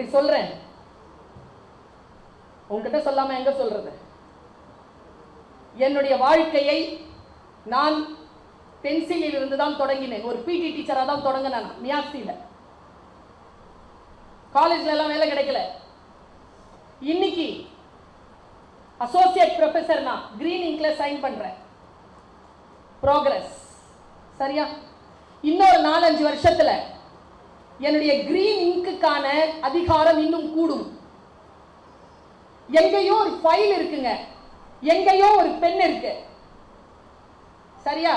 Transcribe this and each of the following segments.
இப்படி சொல்றேன். உங்ககிட்ட சொல்லாம எங்க சொல்றது? என்னுடைய வாழ்க்கையை நான் பென்சிலில் இருந்து தான் தொடங்கினேன். ஒரு பிடி டீச்சராக தான் தொடங்கினேன் மியாசில காலேஜ்ல எல்லாம் வேலை கிடைக்கல. இன்னைக்கு அசோசியேட் ப்ரொஃபஸர் நான் கிரீன் இங்கில் சைன் பண்றேன். ப்ரோக்ரஸ் சரியா? இன்னொரு நாலஞ்சு வருஷத்துல என்னுடைய கிரீன் இங்குக்கான அதிகாரம் இன்னும் கூடும். எங்கேயோ ஒரு ஃபைல் இருக்குங்க. எங்கேயோ ஒரு பெண் இருக்கு. சரியா?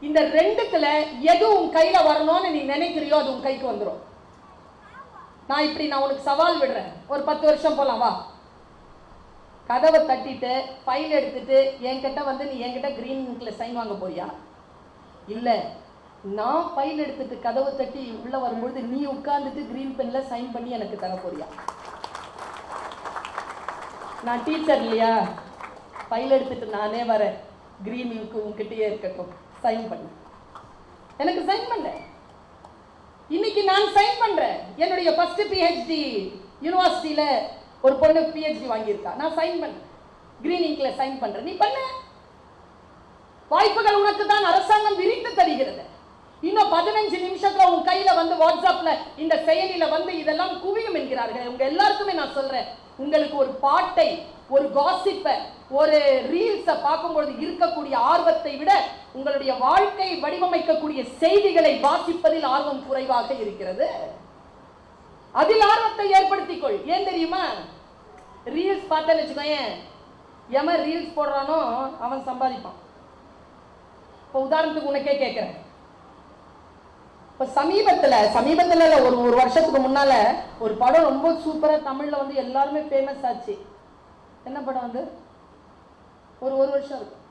இந்த ரெண்டுத்துல எது உன் கையில வரணும்னு நீ நினைக்கிறியோ அது உன் கைக்கு வந்துடும் நான் இப்படி நான் உனக்கு சவால் விடுறேன். ஒரு பத்து வருஷம் போலாம் வா. கதவை தட்டிட்டு ஃபைல் எடுத்துட்டு என்கிட்ட வந்து நீ என்கிட்ட கிரீன் இங்கில் சைன் வாங்க போறியா? இல்லை. நான் ஃபைல் எடுத்துட்டு கதவை தட்டி உள்ள வரும்பொழுது நீ உட்கார்ந்துட்டு கிரீன் பெனில் சைன் பண்ணி எனக்கு தர போறியா? நான் டீச்சர் இல்லையா? ஃபைல் எடுத்துட்டு நானே வரேன். கிரீன் இங்கு உங்ககிட்டயே இருக்கட்டும். சைன் பண்ணு. எனக்கு சைன் பண்ண. இன்னைக்கு நான் சைன் பண்றேன். என்னுடைய ஃபர்ஸ்ட் பிஹெச்டி யூனிவர்சிட்டியில ஒரு பொண்ணு பிஹெச்டி வாங்கியிருக்கா. நான் சைன் பண்ணேன் கிரீன் இங்கில் சைன் பண்றேன். நீ பண்ண. வாய்ப்புகள் உனக்கு தான். அரசாங்கம் விரித்து தருகிறது. இன்னும் பதினஞ்சு நிமிஷத்துல உன் கையில வந்து வாட்ஸ்அப்ல இந்த செயலில வந்து இதெல்லாம் குவியும் என்கிறார்கள். உங்க எல்லாருக்குமே நான் சொல்றேன். உங்களுக்கு ஒரு பாட்டை ஒரு காசிப்பை ஒரு ரீல்ஸை பார்க்கும்பொழுது இருக்கக்கூடிய ஆர்வத்தை விட உங்களுடைய வாழ்க்கை வடிவமைக்கக்கூடிய செய்திகளை வாசிப்பதில் ஆர்வம் குறைவாக இருக்கிறது. அதில் ஆர்வத்தை ஏற்படுத்திக் கொள் ஏன் தெரியுமா? ரீல்ஸ் பார்த்தேன்னு வச்சுக்கோயேன். எவன் ரீல்ஸ் போடுறானோ அவன் சம்பாதிப்பான். இப்போ உதாரணத்துக்கு உனக்கே கேட்குறேன் இப்போ சமீபத்தில் சமீபத்தில் இல்ல, ஒரு ஒரு வருஷத்துக்கு முன்னால ஒரு படம் ரொம்ப சூப்பராக தமிழில் வந்து எல்லாருமே ஃபேமஸ் ஆச்சு. என்ன படம் வந்து ஒரு ஒரு வருஷம் இருக்கும்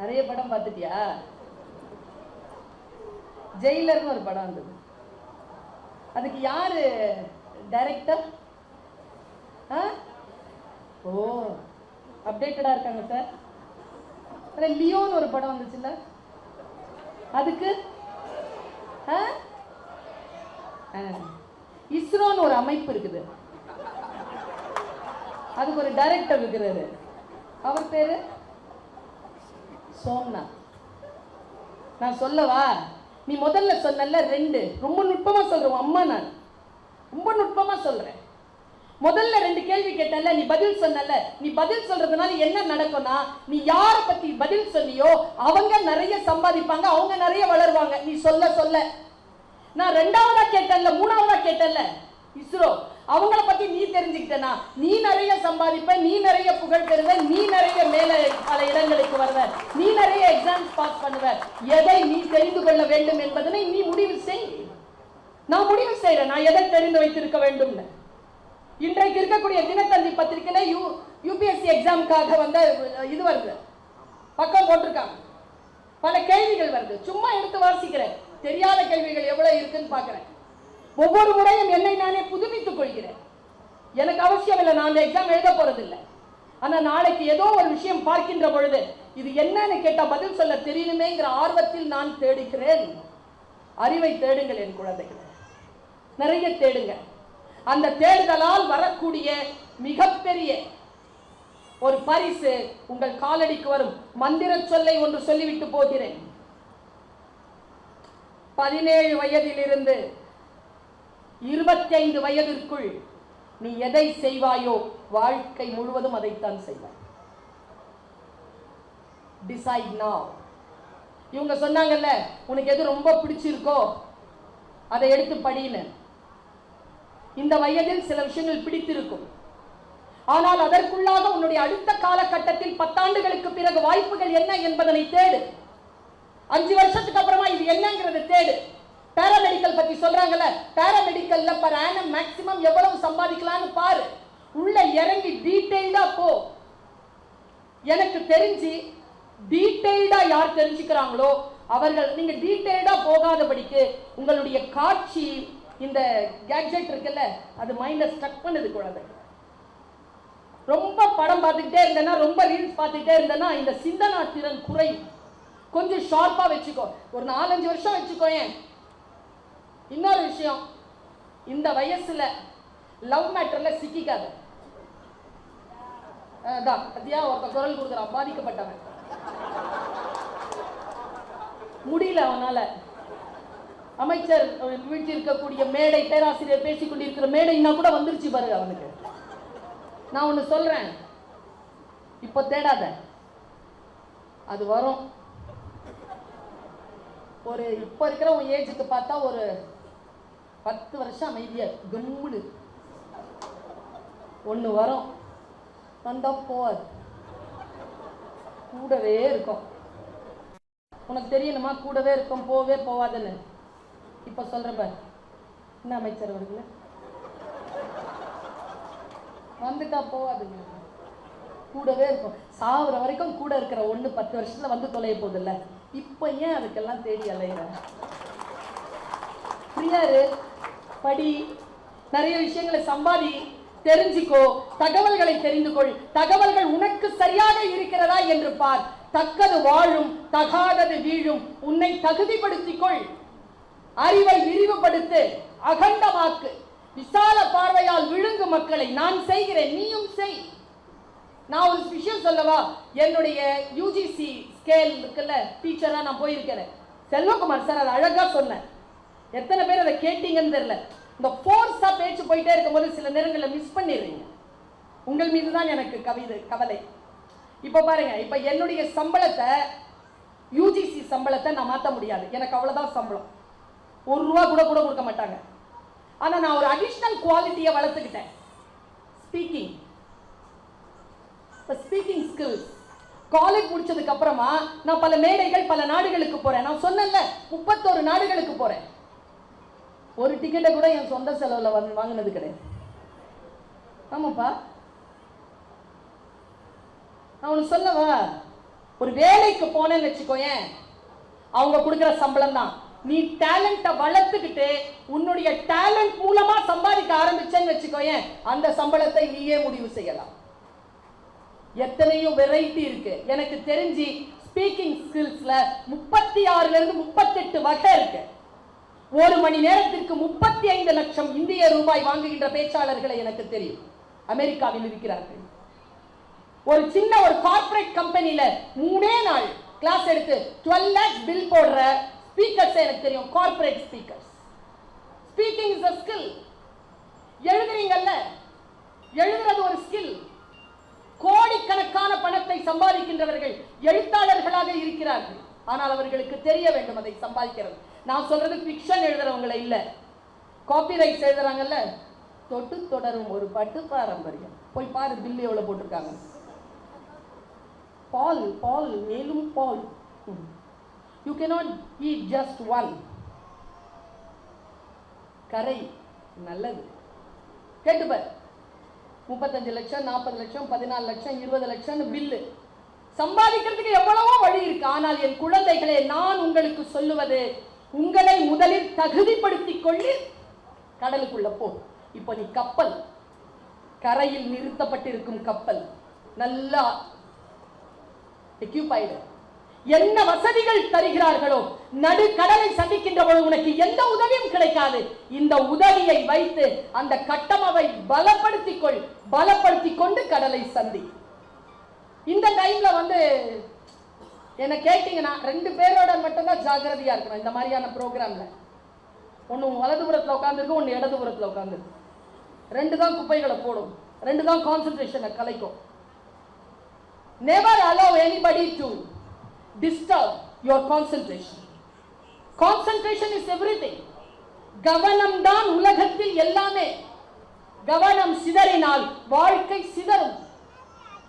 நிறைய படம் பார்த்துட்டியா? ஜெயிலர்னு ஒரு படம் வந்தது. அதுக்கு யாரு டைரக்டர் ஓ அப்டேட்டடா இருக்காங்க சார் லியோன்னு ஒரு படம் வந்துச்சுல்ல? அதுக்கு ஆ? ஆ. இஸ்ரோன்னு ஒரு அமைப்பு இருக்குது. அதுக்கு ஒரு டைரக்டர் இருக்கிறாரு. அவர் பேரு? சோம்நாத் நான் சொல்லவா? நீ முதல்ல சொன்னல ரெண்டு. ரொம்ப நுட்பமா சொல்றேன் அம்மா நான். ரொம்ப நுட்பமா சொல்றேன். முதல்ல ரெண்டு கேள்வி கேட்டல நீ பதில் சொன்னல நீ பதில் சொல்றதுனால என்ன நடக்கும்னா நீ யார பத்தி பதில் சொன்னியோ அவங்க நிறைய சம்பாதிப்பாங்க அவங்க நிறைய வளருவாங்க. நீ சொல்ல சொல்ல. நான் ரெண்டாவதா கேட்டல மூணாவதா கேட்டல இஸ்ரோ அவங்கள பத்தி நீ தெரிஞ்சுக்கிட்டனா? நீ நிறைய சம்பாதிப்ப நீ நிறைய புகழ் பெறுவ நீ நிறைய மேல பல இடங்களுக்கு வருவ நீ நிறைய எக்ஸாம்ஸ் பாஸ் பண்ணுவ. எதை நீ தெரிந்து கொள்ள வேண்டும் என்பதனை நீ முடிவு செய். நான் முடிவு செய்யறேன் நான் எதை தெரிந்து வைத்திருக்க வேண்டும்னு. இன்றைக்கு இருக்கக்கூடிய தினத்தந்தி பத்திரிகையில யூ யூபிஎஸ்சி எக்ஸாமுக்காக வந்த இது வருது. பக்கம் போட்டிருக்காங்க. பல கேள்விகள் வருது. சும்மா எடுத்து வாசிக்கிறேன். தெரியாத கேள்விகள் எவ்வளவு இருக்குன்னு பார்க்குறேன். ஒவ்வொரு முறையும் என்னை நானே புதுப்பித்துக் கொள்கிறேன். எனக்கு அவசியம் இல்லை. நான் அந்த எக்ஸாம் எழுத போறதில்லை. ஆனா நாளைக்கு ஏதோ ஒரு விஷயம் பார்க்கின்ற பொழுது இது என்னன்னு கேட்டா பதில் சொல்ல தெரியணுமேங்கிற ஆர்வத்தில் நான் தேடுகிறேன். அறிவை தேடுங்கள் என் குழந்தைகள். நிறைய தேடுங்கள். அந்த தேடுதலால் வரக்கூடிய மிகப்பெரிய ஒரு பரிசு உங்கள் காலடிக்கு வரும். மந்திர சொல்லை ஒன்று சொல்லிவிட்டு போகிறேன். பதினேழு வயதிலிருந்து இருபத்தைந்து வயதிற்குள் நீ எதை செய்வாயோ வாழ்க்கை முழுவதும் அதைத்தான் செய்வாய். டிசைட் நாவ் இவங்க சொன்னாங்கல்ல உனக்கு எது ரொம்ப பிடிச்சிருக்கோ அதை எடுத்து படின்னு. இந்த வயதில் சில விஷயங்கள் பிடித்திருக்கும். ஆனால் அதற்குள்ளாக உன்னுடைய அடுத்த காலகட்டத்தில் பத்தாண்டுகளுக்கு பிறகு வாய்ப்புகள் என்ன என்பதனை தேடு. அஞ்சு வருஷத்துக்கு அப்புறமா இது என்னங்கிறது தேடு. பேராமெடிக்கல் பத்தி சொல்றாங்கல்ல பேராமெடிக்கல்ல பர் ஆனம் மேக்சிமம் எவ்வளவு சம்பாதிக்கலாம்னு பாரு. உள்ள இறங்கி டீட்டெயில்டா போ. எனக்கு தெரிஞ்சு டீட்டெயில்டா யார் தெரிஞ்சுக்கிறாங்களோ அவர்கள் நீங்க டீட்டெயில்டா போகாதபடிக்கு உங்களுடைய காட்சி இந்த கேட்ஜெட் இருக்குல்ல அது மைண்டில் ஸ்டக் பண்ணுது குழந்தை. ரொம்ப படம் பார்த்துக்கிட்டே இருந்தேன்னா ரொம்ப ரீல்ஸ் பார்த்துக்கிட்டே இருந்தேன்னா இந்த சிந்தனா திறன் குறையும் கொஞ்சம் ஷார்ப்பா வச்சுக்கோ. ஒரு நாலஞ்சு வருஷம் வச்சுக்கோ ஏன் இன்னொரு விஷயம் இந்த வயசுல லவ் மேட்டரில் சிக்கிக்காது. அதான் பத்தியா? ஒருத்த குரல் கொடுக்குறான் பாதிக்கப்பட்டவன். முடியல அவனால. அமைச்சர் வீட்டில் இருக்கக்கூடிய மேடை பேராசிரியர் பேசிக் கொண்டிருக்கிற மேடைன்னா கூட வந்துருச்சு பாருங்க அவனுக்கு. நான் ஒன்று சொல்றேன். இப்போ தேடாத. அது வரும். ஒரு இப்போ இருக்கிற உன் ஏஜுக்கு பார்த்தா ஒரு பத்து வருஷம் அமைதியா கும்முனு ஒன்று ஒண்ணு வரும். வந்தா போவாது. கூடவே இருக்கும். உனக்கு தெரியணுமா? கூடவே இருக்கும் போவே போவாதுன்னு. இப்ப சொல்றேன் பாரு. என்ன அமைச்சர் அவர்களே வந்துட்டா போவாதுங்க கூடவே இருக்கும். சாவுற வரைக்கும் கூட இருக்கிற ஒண்ணு பத்து வருஷத்துல வந்து தொலைய போகுதுல்ல. இப்போ ஏன் அதுக்கெல்லாம் தேடி அலையிற? ஃப்ரீயாரு படி நிறைய விஷயங்களை சம்பாதி தெரிஞ்சுக்கோ தகவல்களை தெரிந்து கொள் தகவல்கள் உனக்கு சரியாக இருக்கிறதா என்று பார். தக்கது வாழும் தகாதது வீழும். உன்னை தகுதிப்படுத்திக்கொள் அறிவை விரிவுபடுத்து அகண்டமாக்கு. விசால பார்வையால் விழுங்கு மக்களை நான் செய்கிறேன். நீயும் செய். நான் ஒரு விஷயம் சொல்லவா? என்னுடைய யூஜிசி ஸ்கேல் இருக்குல்ல டீச்சராக நான் போயிருக்கிறேன். செல்வகுமார் சார் அதை அழகாக சொன்னேன் எத்தனை பேர் அதை கேட்டீங்கன்னு தெரியல. இந்த ஃபோர்ஸாக பேச்சு போயிட்டே இருக்கும்போது சில நேரங்களில் மிஸ் பண்ணிடுறீங்க. உங்கள் மீது தான் எனக்கு கவிதை கவலை. இப்போ பாருங்க இப்போ என்னுடைய சம்பளத்தை யூஜிசி சம்பளத்தை நான் மாற்ற முடியாது. எனக்கு அவ்வளோதான் சம்பளம். ஒரு ரூபா கூட கூட கொடுக்க மாட்டாங்க. ஆனால் நான் ஒரு அடிஷ்னல் குவாலிட்டியை வளர்த்துக்கிட்டேன். ஸ்பீக்கிங் இப்போ ஸ்பீக்கிங் ஸ்கில்ஸ் காலேஜ் முடிச்சதுக்கு அப்புறமா நான் பல மேடைகள் பல நாடுகளுக்கு போறேன். நான் சொன்னேன்ல முப்பத்தோரு நாடுகளுக்கு போறேன். ஒரு டிக்கெட்டை கூட என் சொந்த செலவில் வந்து வாங்கினது கிடையாது. ஆமாப்பா. நான் உனக்கு சொல்லவா? ஒரு வேலைக்கு போனேன்னு வச்சுக்கோயேன். அவங்க கொடுக்குற சம்பளம் தான் நீ டேலண்ட்டை வளர்த்துக்கிட்டு உன்னுடைய டேலண்ட் மூலமா சம்பாதிக்க ஆரம்பிச்சேன்னு வச்சுக்கோயேன் அந்த சம்பளத்தை நீயே முடிவு செய்யலாம். எத்தனையோ வெரைட்டி இருக்கு. எனக்கு தெரிஞ்சு ஸ்பீக்கிங் ஸ்கில்ஸ்ல முப்பத்தி ஆறுல இருந்து முப்பத்தெட்டு வகை இருக்கு. ஒரு மணி நேரத்திற்கு முப்பத்தி ஐந்து லட்சம் இந்திய ரூபாய் வாங்குகின்ற பேச்சாளர்களை எனக்கு தெரியும். அமெரிக்காவில் இருக்கிறார்கள். ஒரு சின்ன ஒரு கார்ப்பரேட் கம்பெனில மூணே நாள் கிளாஸ் எடுத்து டுவெல் லேக்ஸ் பில் போடுற ஸ்பீக்கர்ஸ் எனக்கு தெரியும் corporate speakers speaking is a skill எழுதுறீங்கல்ல? எழுதுறது ஒரு ஸ்கில் கோடிக்கணக்கான பணத்தை சம்பாதிக்கின்றவர்கள் எழுத்தாளர்களாக இருக்கிறார்கள். ஆனால் அவர்களுக்கு தெரிய வேண்டும் அதை சம்பாதிக்கிறது. நான் சொல்றது ஃபிக்ஷன் எழுதுறவங்களை இல்ல. காப்பிரைட்ஸ் எழுதுறாங்கல்ல? தொட்டு தொடரும் ஒரு பட்டு பாரம்பரியம். போய் பாரு பில் எவ்வளவு போட்டிருக்காங்க. பால் பால் மேலும் பால். You cannot eat just one. கரை நல்லது. கேட்டுப்பார் முப்பத்தஞ்சு லட்சம் நாற்பது லட்சம் பதினாலு லட்சம் இருபது லட்சம் பில்லு சம்பாதிக்கிறதுக்கு எவ்வளவோ வழி இருக்கு. ஆனால் என் குழந்தைகளே நான் உங்களுக்கு சொல்லுவது உங்களை முதலில் தகுதிப்படுத்திக் கொள்ளி கடலுக்குள்ள போ. இப்போ நீ கப்பல். கரையில் நிறுத்தப்பட்டிருக்கும் கப்பல். நல்லா எக்யூபைடு என்ன வசதிகள் தருகிறார்களோ நடு கடலை சந்திக்கின்ற பொழுது உனக்கு எந்த உதவியும் கிடைக்காது. இந்த உதவியை வைத்து அந்த கட்டமவை பலப்படுத்திக் கொள் பலப்படுத்தி கொண்டு கடலை சந்தி. இந்த டைம்ல வந்து என்ன கேட்டீங்கன்னா ரெண்டு பேரோட மட்டும்தான் ஜாக்கிரதையா இருக்கணும். இந்த மாதிரியான ப்ரோக்ராம்ல ஒன்று வலதுபுறத்தில் உட்காந்துருக்கு ஒன்று இடதுபுறத்தில் உட்காந்துருக்கு ரெண்டு தான் குப்பைகளை போடும். ரெண்டு தான் கான்சன்ட்ரேஷனை கலைக்கும். Never allow anybody to disturb your concentration concentration is everything கவனம் தான் உலகத்தில் எல்லாமே கவனம் சிதறினால் வாழ்க்கை சிதறும்